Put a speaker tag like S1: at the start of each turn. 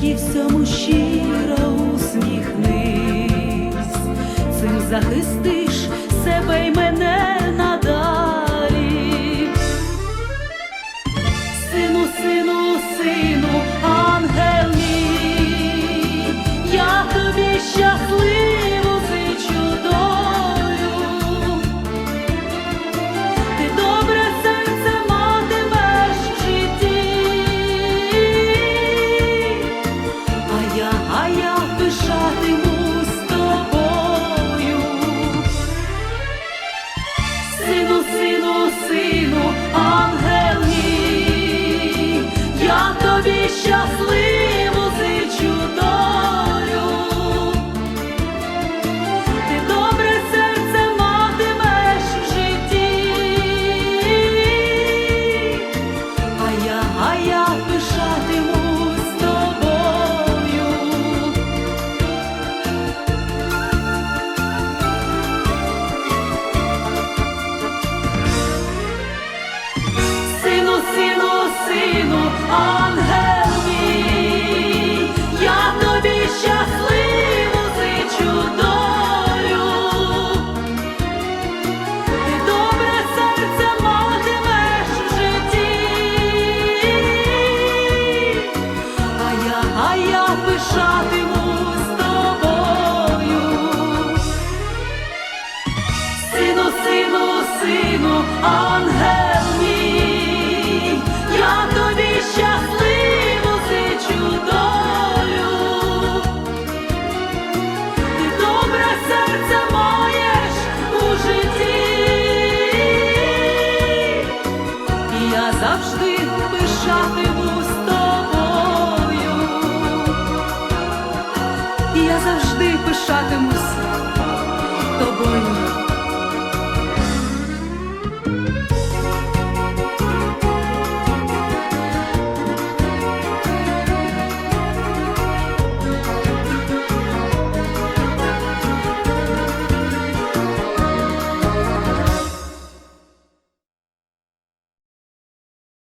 S1: тільки всьому щиро усміхнись, цим захистиш. nothing а я пишатиму з тобою, сину, сину, сину, ангел.